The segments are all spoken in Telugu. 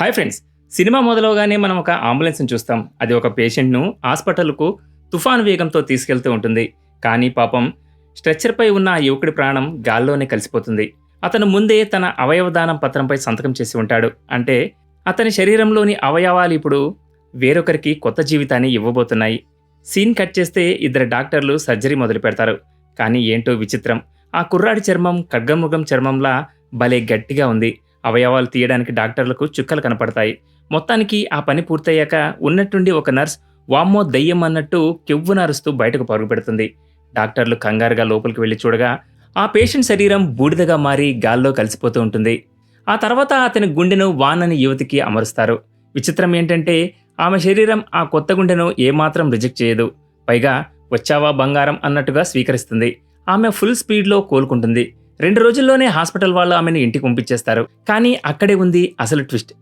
హాయ్ ఫ్రెండ్స్ సినిమా మొదలవగానే మనం ఒక అంబులెన్స్ని చూస్తాం. అది ఒక పేషెంట్ను హాస్పిటల్కు తుఫాను వేగంతో తీసుకెళ్తూ ఉంటుంది. కానీ పాపం స్ట్రెచ్చర్పై ఉన్న ఆ యువకుడి ప్రాణం గాల్లోనే కలిసిపోతుంది. అతను ముందే తన అవయవదానం పత్రంపై సంతకం చేసి ఉంటాడు. అంటే అతని శరీరంలోని అవయవాలు ఇప్పుడు వేరొకరికి కొత్త జీవితాన్ని ఇవ్వబోతున్నాయి. సీన్ కట్ చేస్తే ఇద్దరు డాక్టర్లు సర్జరీ మొదలు పెడతారు. కానీ ఏంటో విచిత్రం. ఆ కుర్రాడి చర్మం ఖడ్గముఖం చర్మంలా భలే గట్టిగా ఉంది. అవయవాలు తీయడానికి డాక్టర్లకు చుక్కలు కనపడతాయి. మొత్తానికి ఆ పని పూర్తయ్యాక ఉన్నట్టుండి ఒక నర్స్ వామ్మో దయ్యం అన్నట్టు కెవ్వు నరుస్తూ బయటకు పరుగు పెడుతుంది. డాక్టర్లు కంగారుగా లోపలికి వెళ్ళి చూడగా ఆ పేషెంట్ శరీరం బూడిదగా మారి గాల్లో కలిసిపోతూ ఉంటుంది. ఆ తర్వాత అతని గుండెను వాన్ అని యువతికి అమరుస్తారు. విచిత్రం ఏంటంటే ఆమె శరీరం ఆ కొత్త గుండెను ఏమాత్రం రిజెక్ట్ చేయదు. పైగా వచ్చావా బంగారం అన్నట్టుగా స్వీకరిస్తుంది. ఆమె ఫుల్ స్పీడ్లో కోలుకుంటుంది. రెండు రోజుల్లోనే హాస్పిటల్ వాళ్ళు ఆమెను ఇంటికి పంపించేస్తారు. కానీ అక్కడే ఉంది అసలు ట్విస్ట్.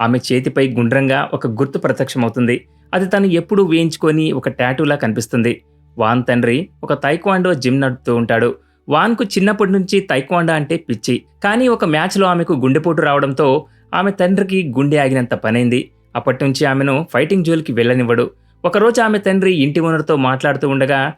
ఆమె చేతిపై గుండ్రంగా ఒక గుర్తు ప్రత్యక్షమవుతుంది. అది తను ఎప్పుడూ వేయించుకొని ఒక టాటూలా కనిపిస్తుంది. వాన్ తండ్రి ఒక తైక్వాండో జిమ్ నడుపుతూ ఉంటాడు. వాన్కు చిన్నప్పటి నుంచి తైక్వాండో అంటే పిచ్చి. కానీ ఒక మ్యాచ్లో ఆమెకు గుండెపోటు రావడంతో ఆమె తండ్రికి గుండె ఆగినంత పనైంది. అప్పటి నుంచి ఆమెను ఫైటింగ్ జోలికి వెళ్ళనివ్వడు. ఒకరోజు ఆమె తండ్రి ఇంటి ఓనర్తో మాట్లాడుతూ ఉండగా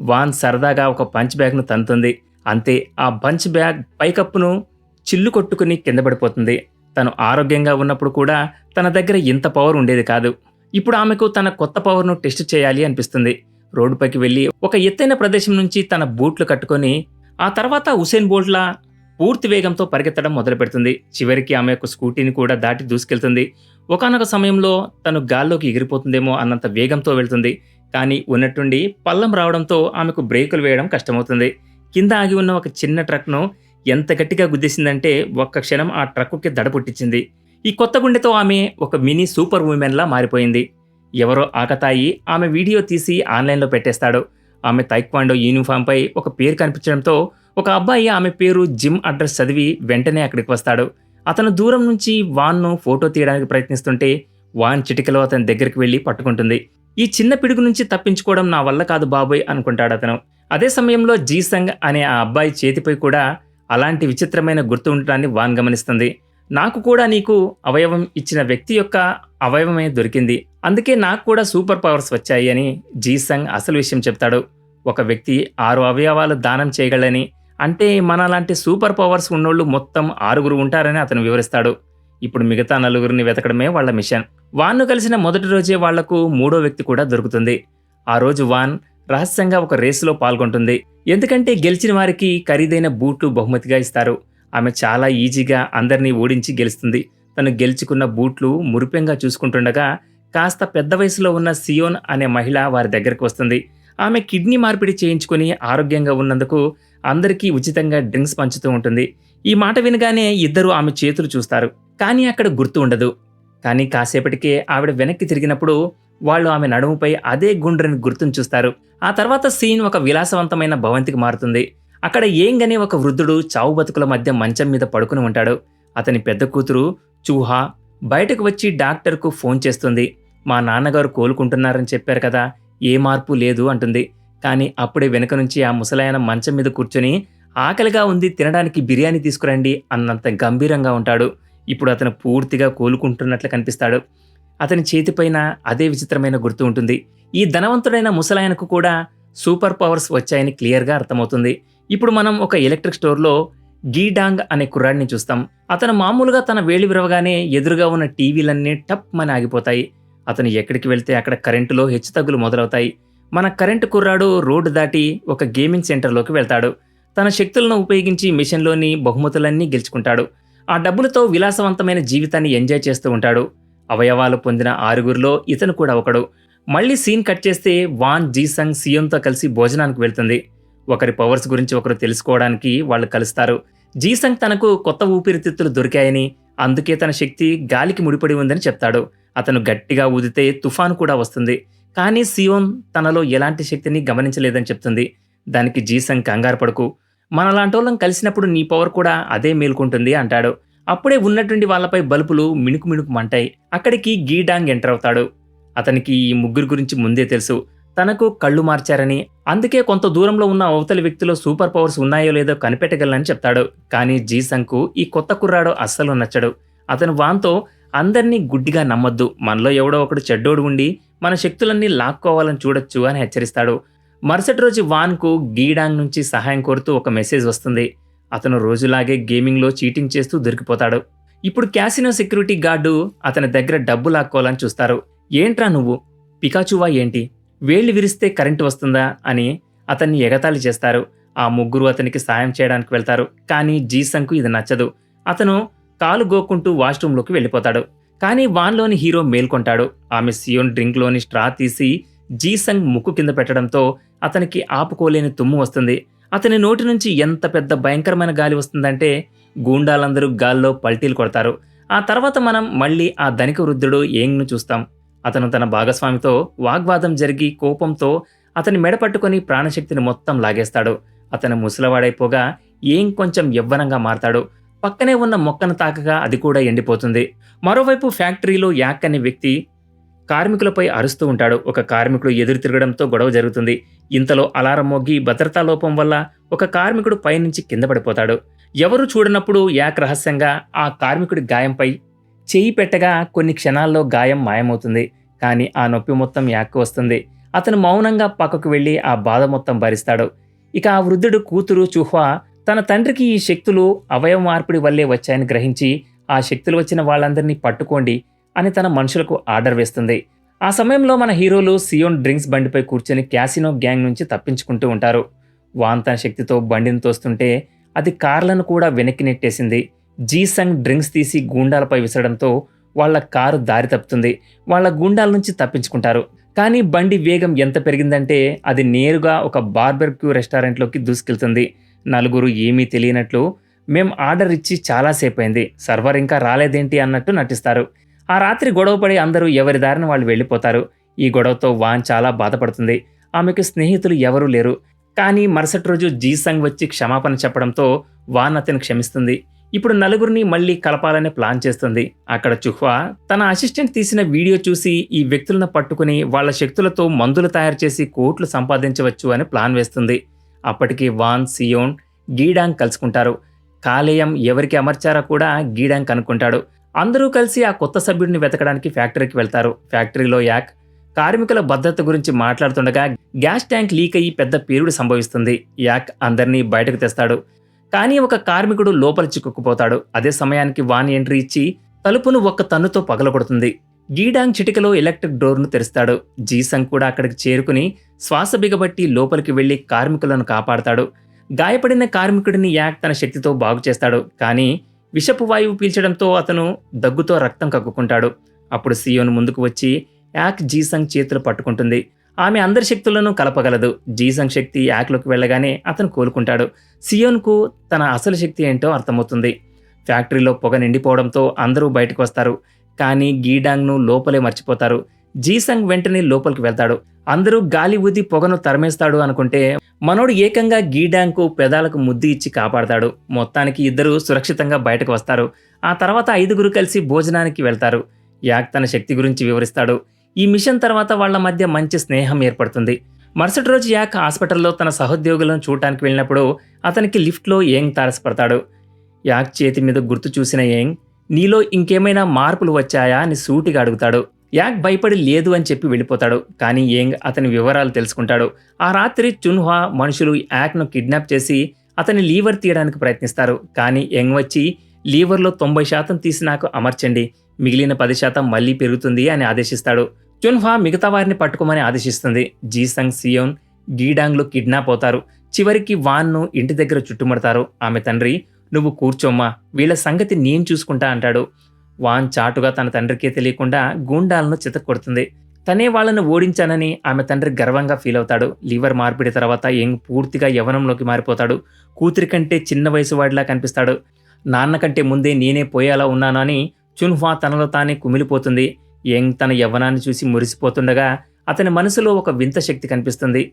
వాన్ సరదాగా ఒక పంచ్ బ్యాగ్ను తంతుంది. అంతే ఆ బంచ్ బ్యాగ్ పైకప్పును చిల్లు కొట్టుకుని కింద పడిపోతుంది. తను ఆరోగ్యంగా ఉన్నప్పుడు కూడా తన దగ్గర ఇంత పవర్ ఉండేది కాదు. ఇప్పుడు ఆమెకు తన కొత్త పవర్ను టెస్ట్ చేయాలి అనిపిస్తుంది. రోడ్డుపైకి వెళ్ళి ఒక ఎత్తైన ప్రదేశం నుంచి తన బూట్లు కట్టుకొని ఆ తర్వాత ఉసేన్ బోల్ట్లా పూర్తి వేగంతో పరిగెత్తడం మొదలు పెడుతుంది చివరికి ఆమె యొక్క స్కూటీని కూడా దాటి దూసుకెళ్తుంది. ఒకనొక సమయంలో తను గాల్లోకి ఎగిరిపోతుందేమో అన్నంత వేగంతో వెళ్తుంది. కానీ ఉన్నట్టుండి పల్లం రావడంతో ఆమెకు బ్రేకులు వేయడం కష్టమవుతుంది. కింద ఆగి ఉన్న ఒక చిన్న ట్రక్ను ఎంత గట్టిగా గుద్దేసిందంటే ఒక్క క్షణం ఆ ట్రక్కుకి దడ పుట్టించింది. ఈ కొత్త గుండెతో ఆమె ఒక మినీ సూపర్ ఉమెన్లా మారిపోయింది. ఎవరో ఆకతాయి ఆమె వీడియో తీసి ఆన్లైన్లో పెట్టేస్తాడు. ఆమె తైక్వాండో యూనిఫామ్పై ఒక పేరు కనిపించడంతో ఒక అబ్బాయి ఆమె పేరు జిమ్ అడ్రస్ చదివి వెంటనే అక్కడికి వస్తాడు. అతను దూరం నుంచి వాన్ను ఫోటో తీయడానికి ప్రయత్నిస్తుంటే వాన్ చిటికలో అతని దగ్గరికి వెళ్ళి పట్టుకుంటుంది. ఈ చిన్న పిడుగు నుంచి తప్పించుకోవడం నా వల్ల కాదు బాబోయ్ అనుకుంటాడు అతను. అదే సమయంలో జీసంగ్ అనే ఆ అబ్బాయి చేతిపై కూడా అలాంటి విచిత్రమైన గుర్తు ఉండటాన్ని వాన్ గమనిస్తుంది. నాకు కూడా నీకు అవయవం ఇచ్చిన వ్యక్తి యొక్క అవయవమే దొరికింది. అందుకే నాకు కూడా సూపర్ పవర్స్ వచ్చాయి అని జీసంగ్ అసలు విషయం చెప్తాడు. ఒక వ్యక్తి ఆరు అవయవాలు దానం చేయగలని అంటే మనలాంటి సూపర్ పవర్స్ ఉన్నోళ్ళు మొత్తం ఆరుగురు ఉంటారని అతను వివరిస్తాడు. ఇప్పుడు మిగతా నలుగురిని వెతకడమే వాళ్ళ మిషన్. వాన్ను కలిసిన మొదటి రోజే వాళ్ళకు మూడో వ్యక్తి కూడా దొరుకుతుంది. ఆ రోజు వాన్ రహస్యంగా ఒక రేసులో పాల్గొంటుంది. ఎందుకంటే గెలిచిన వారికి ఖరీదైన బూట్లు బహుమతిగా ఇస్తారు. ఆమె చాలా ఈజీగా అందరినీ ఓడించి గెలుస్తుంది. తను గెలుచుకున్న బూట్లు మురిపెంగా చూసుకుంటుండగా కాస్త పెద్ద వయసులో ఉన్న సియోన్ అనే మహిళ వారి దగ్గరకు వస్తుంది. ఆమె కిడ్నీ మార్పిడి చేయించుకుని ఆరోగ్యంగా ఉన్నందుకు అందరికీ ఉచితంగా డ్రింక్స్ పంచుతూ ఉంటుంది. ఈ మాట వినగానే ఇద్దరు ఆమె చేతులు చూస్తారు. కానీ అక్కడ గుర్తు ఉండదు. కానీ కాసేపటికే ఆవిడ వెనక్కి తిరిగినప్పుడు వాళ్ళు ఆమె నడుముపై అదే గుండ్రని గుర్తును చూస్తారు. ఆ తర్వాత సీన్ ఒక విలాసవంతమైన భవంతికి మారుతుంది. అక్కడ ఏంగనే ఒక వృద్ధుడు చావు బతుకుల మధ్య మంచం మీద పడుకుని ఉంటాడు. అతని పెద్ద కూతురు చూహా బయటకు వచ్చి డాక్టర్కు ఫోన్ చేస్తుంది. మా నాన్నగారు కోలుకుంటున్నారని చెప్పారు కదా ఏ మార్పు లేదు అంటుంది. కానీ అప్పుడే వెనుక నుంచి ఆ ముసలాయన మంచం మీద కూర్చొని ఆకలిగా ఉంది తినడానికి బిర్యానీ తీసుకురండి అన్నంత గంభీరంగా ఉంటాడు. ఇప్పుడు అతను పూర్తిగా కోలుకుంటున్నట్లు కనిపిస్తాడు. అతని చేతిపైన అదే విచిత్రమైన గుర్తు ఉంటుంది. ఈ ధనవంతుడైన ముసలాయనకు కూడా సూపర్ పవర్స్ వచ్చాయని క్లియర్గా అర్థమవుతుంది. ఇప్పుడు మనం ఒక ఎలక్ట్రిక్ స్టోర్లో గీడాంగ్ అనే కుర్రాడిని చూస్తాం. అతను మామూలుగా తన వేలి విరవగానే ఎదురుగా ఉన్న టీవీలన్నీ టప్ మని ఆగిపోతాయి. అతను ఎక్కడికి వెళ్తే అక్కడ కరెంటులో హెచ్చుతగ్గులు మొదలవుతాయి. మన కరెంటు కుర్రాడు రోడ్డు దాటి ఒక గేమింగ్ సెంటర్లోకి వెళ్తాడు. తన శక్తులను ఉపయోగించి మిషన్లోని బహుమతులన్నీ గెలుచుకుంటాడు. ఆ డబ్బులతో విలాసవంతమైన జీవితాన్ని ఎంజాయ్ చేస్తూ ఉంటాడు. అవయవాలు పొందిన ఆరుగురిలో ఇతను కూడా ఒకడు. మళ్ళీ సీన్ కట్ చేస్తే వాన్ జీసంగ్ సియోన్తో కలిసి భోజనానికి వెళ్తుంది. ఒకరి పవర్స్ గురించి ఒకరు తెలుసుకోవడానికి వాళ్ళు కలుస్తారు. జీసంగ్ తనకు కొత్త ఊపిరితిత్తులు దొరికాయని అందుకే తన శక్తి గాలికి ముడిపడి ఉందని చెప్తాడు. అతను గట్టిగా ఊదితే తుఫాను కూడా వస్తుంది. కానీ సియోన్ తనలో ఎలాంటి శక్తిని గమనించలేదని చెప్తుంది. దానికి జీసంగ్ కంగారు పడుకు. మనలాంటోళ్ళం కలిసినప్పుడు నీ పవర్ కూడా అదే మేల్కొంటుంది అంటాడు. అప్పుడే ఉన్నటువంటి వాళ్ళపై బల్బులు మిణుకు మిణుకు మంటాయి. అక్కడికి గీడాంగ్ ఎంటర్ అవుతాడు. అతనికి ఈ ముగ్గురు గురించి ముందే తెలుసు. తనకు కళ్ళు మార్చారని అందుకే కొంత దూరంలో ఉన్న అవతలి వ్యక్తిలో సూపర్ పవర్స్ ఉన్నాయో లేదో కనిపెట్టగలనని చెప్తాడు. కానీ జీసంగ్కు ఈ కొత్త కుర్రాడు అస్సలు నచ్చడు. అతను వాన్తో అందరినీ గుడ్డిగా నమ్మొద్దు. మనలో ఎవడో ఒకడు చెడ్డోడు ఉండి మన శక్తులన్నీ లాక్కోవాలని చూడొచ్చు అని హెచ్చరిస్తాడు. మరుసటి రోజు వాన్కు గీడాంగ్ నుంచి సహాయం కోరుతూ ఒక మెసేజ్ వస్తుంది. అతను రోజులాగే గేమింగ్లో చీటింగ్ చేస్తూ దొరికిపోతాడు. ఇప్పుడు క్యాసినో సెక్యూరిటీ గార్డు అతని దగ్గర డబ్బు లాక్కోవాలని చూస్తారు. ఏంట్రా నువ్వు? పికాచువా ఏంటి? వేళ్ళు విరిస్తే కరెంటు వస్తుందా? అని అతన్ని ఎగతాళి చేస్తారు. ఆ ముగ్గురు అతనికి సాయం చేయడానికి వెళ్తారు. కానీ జీసంకు ఇది నచ్చదు. అతను కాలు గోక్కుంటూ వాష్రూమ్లోకి వెళ్ళిపోతాడు. కానీ వాన్లోని హీరో మేల్కొంటాడు. ఆమె సియోన్ డ్రింక్లోని స్ట్రా తీసి జీసంగ్ ముక్కు కింద పెట్టడంతో అతనికి ఆపుకోలేని తుమ్ము వస్తుంది. అతని నోటి నుంచి ఎంత పెద్ద భయంకరమైన గాలి వస్తుందంటే గూండాలందరూ గాల్లో పల్టీలు కొడతారు. ఆ తర్వాత మనం మళ్ళీ ఆ ధనిక వృద్ధుడు ఏంగ్ను చూస్తాం. అతను తన భాగస్వామితో వాగ్వాదం జరిగి కోపంతో అతని మెడ పట్టుకొని ప్రాణశక్తిని మొత్తం లాగేస్తాడు. అతను ముసలవాడైపోగా ఏం కొంచెం యవ్వనంగా మారతాడు. పక్కనే ఉన్న మొక్కను తాకగా అది కూడా ఎండిపోతుంది. మరోవైపు ఫ్యాక్టరీలో యాక్ అనే వ్యక్తి కార్మికులపై అరుస్తూ ఉంటాడు. ఒక కార్మికుడు ఎదురు తిరగడంతో గొడవ జరుగుతుంది. ఇంతలో అలారం మోగి భద్రతా లోపం వల్ల ఒక కార్మికుడు పైనుంచి కింద పడిపోతాడు. ఎవరు చూడనప్పుడు యాక్ రహస్యంగా ఆ కార్మికుడి గాయంపై చేయి పెట్టగా కొన్ని క్షణాల్లో గాయం మాయమవుతుంది. కానీ ఆ నొప్పి మొత్తం యాక్కు వస్తుంది. అతను మౌనంగా పక్కకు వెళ్ళి ఆ బాధ మొత్తం భరిస్తాడు. ఇక ఆ వృద్ధుడు కూతురు చుహ్వా తన తండ్రికి ఈ శక్తులు అవయవ మార్పిడి వల్లే వచ్చాయని గ్రహించి ఆ శక్తులు వచ్చిన వాళ్ళందరినీ పట్టుకోండి. అని తన మనుషులకు ఆర్డర్ వేస్తుంది. ఆ సమయంలో మన హీరోలు సియోన్ డ్రింక్స్ బండిపై కూర్చొని క్యాసినో గ్యాంగ్ నుంచి తప్పించుకుంటూ ఉంటారు. వాన్ తన శక్తితో బండిని తోస్తుంటే అది కార్లను కూడా వెనక్కి నెట్టేసింది. జీసంగ్ డ్రింక్స్ తీసి గూండాలపై విసరడంతో వాళ్ళ కారు దారి తప్పుతుంది. వాళ్ళ గూండాల నుంచి తప్పించుకుంటారు. కానీ బండి వేగం ఎంత పెరిగిందంటే అది నేరుగా ఒక బార్బెర్క్యూ రెస్టారెంట్లోకి దూసుకెళ్తుంది. నలుగురు ఏమీ తెలియనట్లు మేం ఆర్డర్ ఇచ్చి చాలాసేపు అయింది సర్వర్ ఇంకా రాలేదేంటి? అన్నట్టు నటిస్తారు. ఆ రాత్రి గొడవపడి అందరూ ఎవరి దారిన వాళ్ళు వెళ్ళిపోతారు. ఈ గొడవతో వాన్ చాలా బాధపడుతుంది. ఆమెకు స్నేహితులు ఎవరూ లేరు. కానీ మరుసటి రోజు జీసంగ్ వచ్చి క్షమాపణ చెప్పడంతో వాన్ అతను క్షమిస్తుంది. ఇప్పుడు నలుగురిని మళ్ళీ కలపాలని ప్లాన్ చేస్తుంది. అక్కడ చుహ్వా తన అసిస్టెంట్ తీసిన వీడియో చూసి ఈ వ్యక్తులను పట్టుకుని వాళ్ళ శక్తులతో మందులు తయారు చేసి కోట్లు సంపాదించవచ్చు అని ప్లాన్ వేస్తుంది. అప్పటికి వాన్ సియోన్ గీడాంగ్ కలుసుకుంటారు. కాలేయం ఎవరికి అమర్చారో కూడా గీడాంగ్ కనుక్కుంటాడు. అందరూ కలిసి ఆ కొత్త సభ్యుడిని వెతకడానికి ఫ్యాక్టరీకి వెళ్తారు. ఫ్యాక్టరీలో యాక్ కార్మికుల భద్రత గురించి మాట్లాడుతుండగా గ్యాస్ ట్యాంక్ లీక్ అయ్యి పెద్ద పేరుడు సంభవిస్తుంది. యాక్ అందరినీ బయటకు తెస్తాడు. కానీ ఒక కార్మికుడు లోపల చిక్కుకుపోతాడు. అదే సమయానికి వాన్ ఎంట్రీ ఇచ్చి తలుపును ఒక్క తన్నుతో పగలగొడుతుంది. గీడాంగ్ చిటికలో ఎలక్ట్రిక్ డోర్ను తెరుస్తాడు. జీసంగ్ కూడా అక్కడికి చేరుకుని శ్వాస బిగబట్టి లోపలికి వెళ్ళి కార్మికులను కాపాడతాడు. గాయపడిన కార్మికుడిని యాక్ తన శక్తితో బాగు చేస్తాడు. కానీ విషపు వాయువు పీల్చడంతో అతను దగ్గుతో రక్తం కక్కుకుంటాడు. అప్పుడు సియోన్ ముందుకు వచ్చి యాక్ జీసంగ్ చేతులు పట్టుకుంటుంది. ఆమె అందరి శక్తులను కలపగలదు. జీసంగ్ శక్తి యాక్లోకి వెళ్ళగానే అతను కోలుకుంటాడు. సియోన్కు తన అసలు శక్తి ఏంటో అర్థమవుతుంది. ఫ్యాక్టరీలో పొగ నిండిపోవడంతో అందరూ బయటకు వస్తారు. కానీ గీడాంగ్ను లోపలే మర్చిపోతారు. జీసంగ్ వెంటనే లోపలికి వెళ్తాడు. అందరూ గాలి ఊది పొగను తరమేస్తాడు అనుకుంటే మనోడు ఏకంగా గీడాంకు పెదాలకు ముద్దు ఇచ్చి కాపాడతాడు. మొత్తానికి ఇద్దరు సురక్షితంగా బయటకు వస్తారు. ఆ తర్వాత ఐదుగురు కలిసి భోజనానికి వెళ్తారు. యాక్ తన శక్తి గురించి వివరిస్తాడు. ఈ మిషన్ తర్వాత వాళ్ళ మధ్య మంచి స్నేహం ఏర్పడుతుంది. మరుసటి రోజు యాక్ హాస్పిటల్లో తన సహోద్యోగులను చూడటానికి వెళ్ళినప్పుడు అతనికి లిఫ్ట్లో ఏంగ్ తారసపడతాడు. యాక్ చేతి మీద గుర్తు చూసిన ఏంగ్ నీలో ఇంకేమైనా మార్పులు వచ్చాయా? అని సూటిగా అడుగుతాడు. యాక్ భయపడి లేదు అని చెప్పి వెళ్ళిపోతాడు. కానీ యాంగ్ అతని వివరాలు తెలుసుకుంటాడు. ఆ రాత్రి చున్హా మనుషులు యాక్ను కిడ్నాప్ చేసి అతని లీవర్ తీయడానికి ప్రయత్నిస్తారు. కానీ యంగ్ వచ్చి లీవర్లో తొంభై శాతం తీసి నాకు అమర్చండి. మిగిలిన పది శాతం మళ్ళీ పెరుగుతుంది అని ఆదేశిస్తాడు. చున్హా మిగతా వారిని పట్టుకోమని ఆదేశిస్తుంది. జీసంగ్ సియోన్ గీడాంగ్లు కిడ్నాప్ అవుతారు. చివరికి వాన్ను ఇంటి దగ్గర చుట్టుముడతారు. ఆమె తండ్రి నువ్వు కూర్చోమ్మా. వీళ్ళ సంగతి నేను చూసుకుంటా అంటాడు. వాన్ చాటుగా తన తండ్రికే తెలియకుండా గూండాలను చితక్కొడుతుంది. తనే వాళ్ళను ఓడించానని ఆమె తండ్రి గర్వంగా ఫీల్ అవుతాడు. లివర్ మార్పిడి తర్వాత యంగ్ పూర్తిగా యవనంలోకి మారిపోతాడు. కూతురి కంటే చిన్న వయసు వాడిలా కనిపిస్తాడు. నాన్న కంటే ముందే నేనే పోయేలా ఉన్నాను అని తనలో తానే కుమిలిపోతుంది. యంగ్ తన యవ్వనాన్ని చూసి మురిసిపోతుండగా అతని మనసులో ఒక వింత శక్తి కనిపిస్తుంది.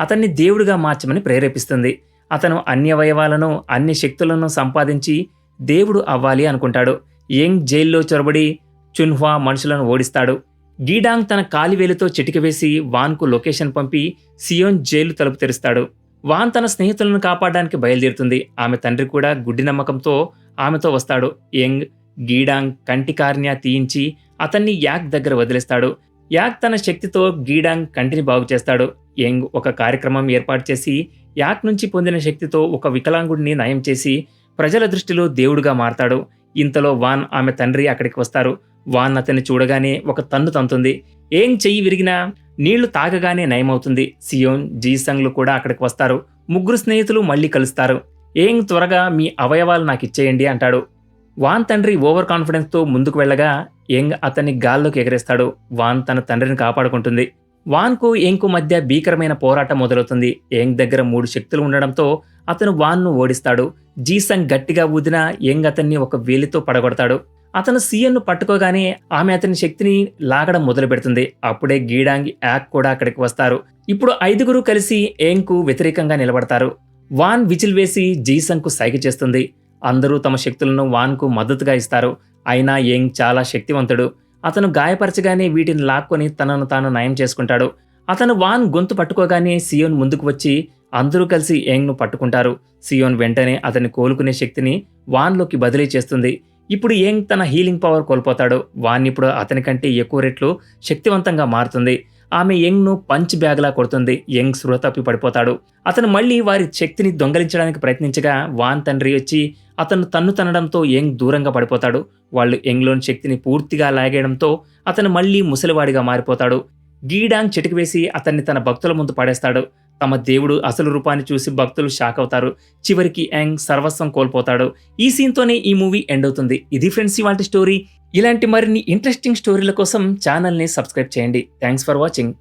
అతన్ని దేవుడిగా మార్చమని ప్రేరేపిస్తుంది. అతను అన్ని అవయవాలను అన్ని శక్తులను సంపాదించి దేవుడు అవ్వాలి అనుకుంటాడు. యంగ్ జైల్లో చొరబడి చున్హ్వా మనుషులను ఓడిస్తాడు. గీడాంగ్ తన కాలివేలుతో చిటికవేసి వాన్కు లొకేషన్ పంపి సియోన్ జైలు తలుపు తెరుస్తాడు. వాన్ తన స్నేహితులను కాపాడడానికి బయలుదేరుతుంది. ఆమె తండ్రి కూడా గుడ్డి నమ్మకంతో ఆమెతో వస్తాడు. యంగ్ గీడాంగ్ కంటి కార్నియా తీయించి అతన్ని యాక్ దగ్గర వదిలేస్తాడు. యాక్ తన శక్తితో గీడాంగ్ కంటిని బాగు చేస్తాడు. యంగ్ ఒక కార్యక్రమం ఏర్పాటు చేసి యాక్ నుంచి పొందిన శక్తితో ఒక వికలాంగుడిని నయం చేసి ప్రజల దృష్టిలో దేవుడుగా మారతాడు. ఇంతలో వాన్ ఆమె తండ్రి అక్కడికి వస్తారు. వాన్ అతన్ని చూడగానే ఒక తన్ను తంతుంది. ఏం చెయ్యి విరిగినా? నీళ్ళు తాగగానే నయమవుతుంది. సియోన్ జీసంగ్లు కూడా అక్కడికి వస్తారు. ముగ్గురు స్నేహితులు మళ్ళీ కలుస్తారు. ఏం త్వరగా మీ అవయవాలు నాకు ఇచ్చేయండి అంటాడు. వాన్ తండ్రి ఓవర్ కాన్ఫిడెన్స్తో ముందుకు వెళ్ళగా యంగ్ అతన్ని గాల్లోకి ఎగరేస్తాడు. వాన్ తన తండ్రిని కాపాడుకుంటుంది. వాన్కు యంగ్కు మధ్య భీకరమైన పోరాటం మొదలవుతుంది. యంగ్ దగ్గర మూడు శక్తులు ఉండడంతో అతను వాన్ను ఓడిస్తాడు. జీసంగ్ గట్టిగా ఊదినా యంగ్ అతన్ని ఒక వేలితో పడగొడతాడు. అతను సీఎన్ను పట్టుకోగానే ఆమె అతని శక్తిని లాగడం మొదలు పెడుతుంది అప్పుడే గీడాంగ్ యాక్ కూడా అక్కడికి వస్తారు. ఇప్పుడు ఐదుగురు కలిసి ఏంకు వ్యతిరేకంగా నిలబడతారు. వాన్ విజిల్ వేసి జీసంగ్కు సైగ చేస్తుంది. అందరూ తమ శక్తులను వాన్కు మద్దతుగా ఇస్తారు. అయినా ఏంగ్ చాలా శక్తివంతుడు. అతను గాయపరచగానే వీటిని లాక్కొని తనను తాను నయం చేసుకుంటాడు. అతను వాన్ గొంతు పట్టుకోగానే సియోన్ ముందుకు వచ్చి అందరూ కలిసి యంగ్ను పట్టుకుంటారు. సియోన్ వెంటనే అతన్ని కోలుకునే శక్తిని వాన్లోకి బదిలీ చేస్తుంది. ఇప్పుడు యంగ్ తన హీలింగ్ పవర్ కోల్పోతాడు. వాన్ ఇప్పుడు అతని కంటే ఎక్కువ రెట్లు శక్తివంతంగా మారుతుంది. ఆమె యంగ్ను పంచ్ బ్యాగ్లా కొడుతుంది. యంగ్ స్పృహ తప్పి పడిపోతాడు. అతను మళ్ళీ వారి శక్తిని దొంగలించడానికి ప్రయత్నించగా వాన్ తండ్రి వచ్చి అతను తన్ను తనడంతో యంగ్ దూరంగా పడిపోతాడు. వాళ్ళు యంగ్లోని శక్తిని పూర్తిగా లాగేయడంతో అతను మళ్ళీ ముసలివాడిగా మారిపోతాడు. గీడాంగ్ చిటికి వేసి అతన్ని తన భక్తుల ముందు పడేస్తాడు. తమ దేవుడు అసలు రూపాన్ని చూసి భక్తులు షాక్ అవుతారు చివరికి యాంగ్ సర్వస్వం కోల్పోతాడు. ఈ సీన్తోనే ఈ మూవీ ఎండ్ అవుతుంది. ఇది ఫ్రెండ్స్ ఇవాంటి స్టోరీ. ఇలాంటి మరిన్ని ఇంట్రెస్టింగ్ స్టోరీల కోసం ఛానల్ని సబ్స్క్రైబ్ చేయండి. Thanks for watching.